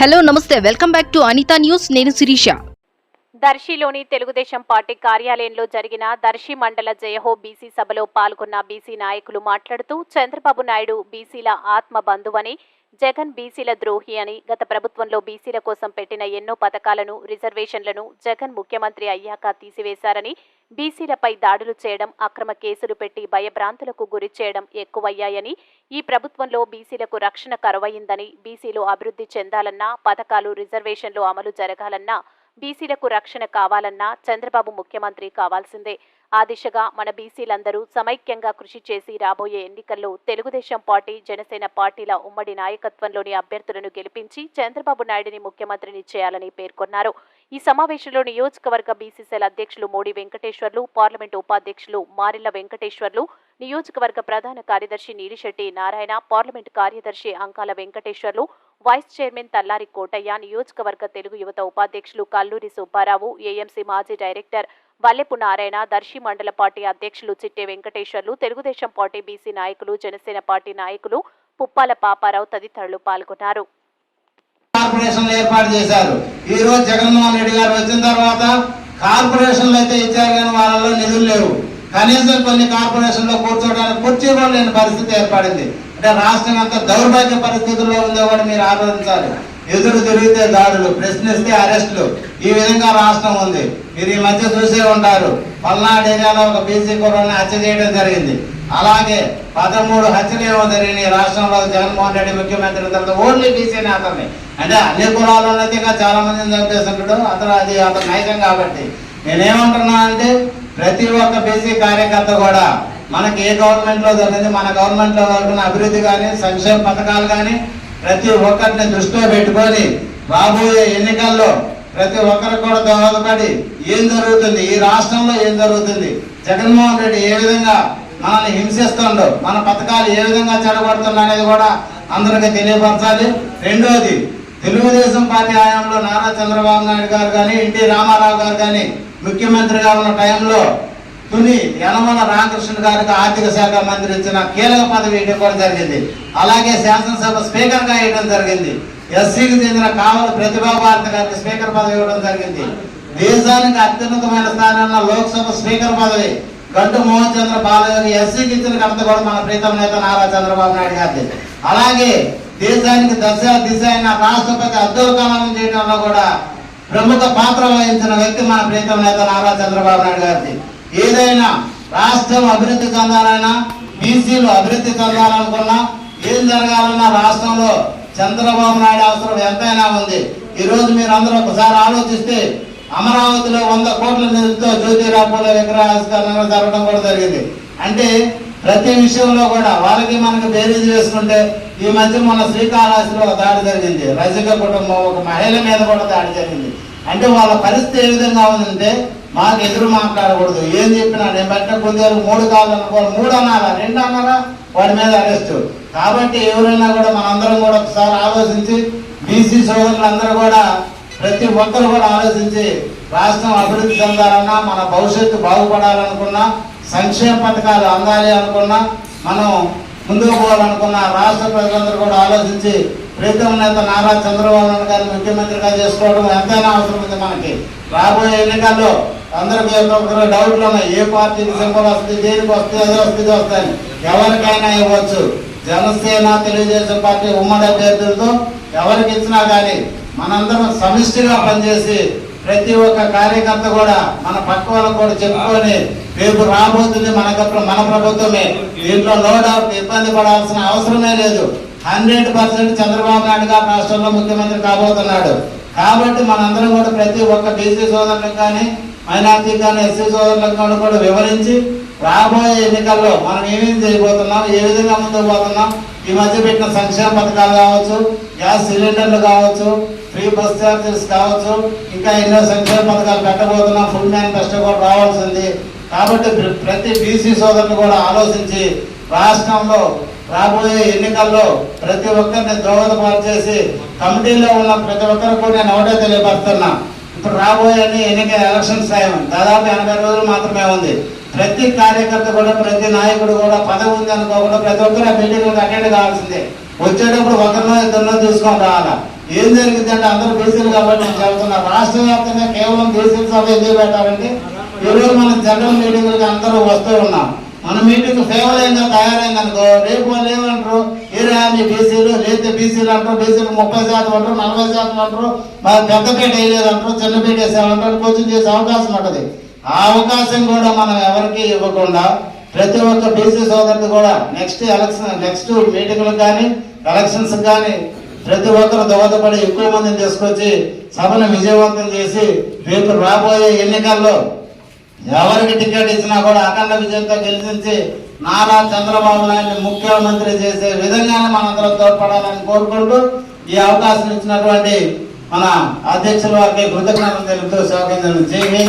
Hello నమస్తే. Welcome back to Anitha news. నేను Sirisha. దర్శిలోని Telugu Desam party కార్యాలయంలో జరిగిన దర్శి మండల జయహో బీసీ సభలో పాల్గొన్న బీసీ నాయకులు మాట్లాడుతూ చంద్రబాబు నాయుడు బీసీల ఆత్మ బంధువని జగన్ బీసీల ద్రోహి అని గత ప్రభుత్వంలో బీసీల కోసం పెట్టిన ఎన్నో పథకాలను రిజర్వేషన్లను జగన్ ముఖ్యమంత్రి అయ్యాక తీసివేశారని బీసీలపై దాడులు చేయడం అక్రమ కేసులు పెట్టి భయభ్రాంతులకు గురి చేయడం ఎక్కువయ్యాయని ఈ ప్రభుత్వంలో బీసీలకు రక్షణ కరువయిందని బీసీలు అభివృద్ధి చెందాలన్నా పథకాలు రిజర్వేషన్లు అమలు జరగాలన్నా బీసీలకు రక్షణ కావాలన్నా చంద్రబాబు ముఖ్యమంత్రి కావాల్సిందే. ఆ దిశగా మన బీసీలందరూ సమైక్యంగా కృషి చేసి రాబోయే ఎన్నికల్లో తెలుగుదేశం పార్టీ జనసేన పార్టీల ఉమ్మడి నాయకత్వంలోని అభ్యర్థులను గెలిపించి చంద్రబాబు నాయుడిని ముఖ్యమంత్రిని చేయాలని పేర్కొన్నారు. ఈ సమావేశంలో నియోజకవర్గ బీసీసీల అధ్యక్షులు మోడీ వెంకటేశ్వర్లు పార్లమెంటు ఉపాధ్యక్షులు మారిల్ల వెంకటేశ్వర్లు నియోజకవర్గ ప్రధాన కార్యదర్శి నీలిశెట్టి నారాయణ పార్లమెంటు కార్యదర్శి అంకాల వెంకటేశ్వర్లు వైస్ చైర్మన్ తల్లారి కోటయ్య నియోజకవర్గ తెలుగు యువత ఉపాధ్యక్షులు కల్లూరి సుబ్బారావు ఏఎంసీ మాజీ డైరెక్టర్ వల్లెపు నారాయణ దర్శి మండల పార్టీ అధ్యక్షులు చిట్టే వెంకటేశ్వర్లు తెలుగుదేశం పార్టీ బీసీ నాయకులు జనసేన పార్టీ నాయకులు పుప్పాల పాపారావు తదితరులు పాల్గొన్నారు. కార్పొరేషన్లు ఏర్పాటు చేశారు. ఈ రోజు జగన్మోహన్ రెడ్డి గారు వచ్చిన తర్వాత కార్పొరేషన్లు అయితే ఇచ్చారు కానీ వాళ్ళలో నిధులు లేవు. కనీసం కొన్ని కార్పొరేషన్లో కూర్చోవడానికి కుర్చీ లేని పరిస్థితి ఏర్పడింది. అంటే రాష్ట్రం అంతా దౌర్భాగ్య పరిస్థితుల్లో ఉందో కూడా మీరు ఆలోచించాలి. ఎదురు తిరిగితే దాడులు ప్రశ్నిస్తే అరెస్టులు. ఈ విధంగా రాష్ట్రం ఉంది. మీరు ఈ మధ్య చూసే ఉంటారు. పల్నాడు ఏరియాలో ఒక బీసీ కుర్రని హత్య చేయడం జరిగింది. అలాగే పదమూడు హత్యలు ఏమో జరిగినాయి. రాష్ట్రంలో జగన్మోహన్ రెడ్డి ముఖ్యమంత్రి తర్వాత ఓన్లీ బీసీ నేతల్ని. అంటే అన్ని కులాల్లో ఇంకా చాలా మందిని చంపేస్తుంటాడు అతను అది అతను నైజం కాబట్టి. నేనేమంటున్నా అంటే ప్రతి ఒక్క బీసీ కార్యకర్త కూడా మనకి ఏ గవర్నమెంట్లో జరిగింది మన గవర్నమెంట్లో జరిగిన అభివృద్ధి కానీ సంక్షేమ పథకాలు కానీ ప్రతి ఒక్కరిని దృష్టిలో పెట్టుకొని రాబోయే ఎన్నికల్లో ప్రతి ఒక్కరికి కూడా దోహదపడి ఏం జరుగుతుంది? ఈ రాష్ట్రంలో ఏం జరుగుతుంది? జగన్మోహన్ రెడ్డి ఏ విధంగా మనల్ని హింసిస్తుండో మన పథకాలు ఏ విధంగా చెడగొడుతున్నా అనేది కూడా అందరికీ తెలియపరచాలి. రెండోది తెలుగుదేశం పార్టీ హయాంలో నారా చంద్రబాబు నాయుడు గారు కానీ ఎన్టీ రామారావు గారు కానీ ముఖ్యమంత్రిగా ఉన్న టైంలో తుని యనమల రామకృష్ణ గారికి ఆర్థిక శాఖ మంత్రి ఇచ్చిన కీలక పదవి ఇవ్వడం కూడా జరిగింది. అలాగే శాసనసభ స్పీకర్గా ఇవ్వడం జరిగింది. ఎస్సీకి చెందిన కావలి ప్రతిభా భారత గారికి స్పీకర్ పదవి ఇవ్వడం జరిగింది. దేశానికి అత్యున్నతమైన స్థానంలో లోక్సభ స్పీకర్ పదవి. గంటు మోహన్ చంద్ర బాలయోగి ఎస్సీకి ఇచ్చిన ఘనత కూడా మన ప్రీతం నేత నారా చంద్రబాబు నాయుడు గారిది. అలాగే దేశానికి దశ దిశ అయిన రాష్ట్రపతి అబ్దుల్ కలాం చేయడంలో కూడా ప్రముఖ పాత్ర వహించిన వ్యక్తి మన ప్రీతం నేత నారా చంద్రబాబు నాయుడు గారిది. ఏదైనా రాష్ట్రం అభివృద్ధి చెందాలన్నా బీసీలు అభివృద్ధి చెందాలనుకున్నా ఏం జరగాలన్నా రాష్ట్రంలో చంద్రబాబు నాయుడు అవసరం ఎంతైనా ఉంది. ఈరోజు మీరు అందరూ ఒకసారి ఆలోచిస్తే అమరావతిలో వంద కోట్ల నిధులతో జ్యోతిరావు పూల విగ్రహాస్కరణ జరగడం కూడా జరిగింది. అంటే ప్రతి విషయంలో కూడా వాళ్ళకి మనకి బేరీజ్ వేసుకుంటే ఈ మధ్య మన శ్రీకాళహస్తిలో ఒక దాడి జరిగింది. రజక కుటుంబం ఒక మహిళ మీద కూడా దాడి జరిగింది. అంటే వాళ్ళ పరిస్థితి ఏ విధంగా ఉందంటే మాకు ఎదురు మాట్లాడకూడదు. ఏం చెప్పినా నేను పెట్టిన కొందరు మూడు కాళ్ళు అనుకోవాలి మూడు అన్నారా రెండు అన్నారా వాడి మీద అరెస్ట్. కాబట్టి ఎవరైనా కూడా మనందరం కూడా ఒకసారి ఆలోచించి బీసీ సోదరులందరూ కూడా ప్రతి ఒక్కరు కూడా ఆలోచించి రాష్ట్రం అభివృద్ధి చెందాలన్నా మన భవిష్యత్తు బాగుపడాలనుకున్నా సంక్షేమ పథకాలు అందాలి అనుకున్నా మనం ముందుకు పోవాలనుకున్న రాష్ట్ర ప్రజలందరూ కూడా ఆలోచించి ప్రీతం నేత నారా చంద్రబాబు నాయుడు గారిని ముఖ్యమంత్రిగా చేసుకోవడం ఎంతైనా అవసరం ఉంది మనకి. రాబోయే ఎన్నికల్లో అందరికీ ఒక్కొక్కరు డౌట్లు ఉన్నాయి. ఏ పార్టీకి సింబల్ వస్తుంది దేనికి వస్తుంది అదే వస్తుంది వస్తాయని ఎవరికైనా ఇవ్వచ్చు. జనసేన తెలుగుదేశం పార్టీ ఉమ్మడి అభ్యర్థులతో ఎవరికి ఇచ్చినా కానీ మనందరం సమిష్టిగా పనిచేసి ప్రతి ఒక్క కార్యకర్త కూడా మన పక్క వాళ్ళకు కూడా చెప్పుకొని రేపు రాబోతుంది మనకు మన ప్రభుత్వమే. దీంట్లో నో డౌట్ ఇబ్బంది పడాల్సిన అవసరమే లేదు. హండ్రెడ్ పర్సెంట్ చంద్రబాబు నాయుడు గారు రాష్ట్రంలో ముఖ్యమంత్రి కాబోతున్నాడు. కాబట్టి మనందరం కూడా ప్రతి ఒక్క బీసీ సోదరులకు కానీ మైనార్టీ కానీ ఎస్సీ సోదరులకు కూడా వివరించి రాబోయే ఎన్నికల్లో మనం ఏమేమి చేయబోతున్నాం ఏ విధంగా ముందుకు పోతున్నాం ఈ మధ్య పెట్టిన సంక్షేమ పథకాలు కావచ్చు గ్యాస్ సిలిండర్లు కావచ్చు ఫ్రీ బస్ ఛార్జెస్ కావచ్చు ఇంకా ఎన్నో సంక్షేమ పథకాలు పెట్టబోతున్నాం ఫుల్ మేనిఫెస్టో కూడా రావాల్సింది. కాబట్టి ప్ర- ప్రతి బీసీ సోదరులు కూడా ఆలోచించి రాష్ట్రంలో రాబోయే ఎన్నికల్లో ప్రతి ఒక్కరిని దోహదపాటు చేసి కమిటీలో ఉన్న ప్రతి ఒక్కరికి కూడా నేను ఒకటే తెలియపరుస్తున్నా. ఇప్పుడు రాబోయే అన్ని ఎన్నిక ఎలక్షన్స్ టైం దాదాపు ఎనభై రోజులు మాత్రమే ఉంది. ప్రతి కార్యకర్త కూడా ప్రతి నాయకుడు కూడా పదవి ఉంది అనుకోకుండా ప్రతి ఒక్కరు ఆ బిల్డింగ్ అటెండ్ కావాల్సిందే. వచ్చేటప్పుడు ఒకరినో ఇద్దరినో తీసుకొని రావాలా? ఏం జరిగింది అంటే అందరూ బీసీలు కాబట్టి నేను చెబుతున్నా రాష్ట్ర వ్యాప్తంగా కేవలం బీసీల సభ ఎందుకు పెట్టాలంటే ఈరోజు మనం జనరల్ మీటింగ్లకి అందరూ వస్తూ ఉన్నాం. మన మీటింగ్ ఫేవర్ తయారైంది అనుకో. రేపు వాళ్ళు ఏమంటారు? ఏరా మీ బీసీలు లేదా బీసీలు అంటారు బీసీలు ముప్పై శాతం అంటారు నలభై శాతం అంటారు మరి పెద్దపేట వేయలేదు అంటారు చిన్నపేట వేసామంటారు కోచింగ్ చేసే అవకాశం ఉంటుంది. ఆ అవకాశం కూడా మనం ఎవరికి ఇవ్వకుండా ప్రతి ఒక్క బీసీ సోదరుడు కూడా నెక్స్ట్ ఎలక్షన్ నెక్స్ట్ మీటింగ్లకు కానీ ఎలక్షన్స్ కానీ ప్రతి ఒక్కరు దోహదపడి ఎక్కువ మందిని తీసుకొచ్చి సభను విజయవంతం చేసి రేపు రాబోయే ఎన్నికల్లో ఎవరికి టికెట్ ఇచ్చినా కూడా అఖండ విజయంతో గెలిచించి నారా చంద్రబాబు నాయుడు ముఖ్యమంత్రి చేసే విధంగానే మనందరం తోడ్పడాలని కోరుకుంటూ ఈ అవకాశం ఇచ్చినటువంటి మన అధ్యక్షుల వారికి కృతజ్ఞతలు తెలుపుతూ సేవకించడం చేయి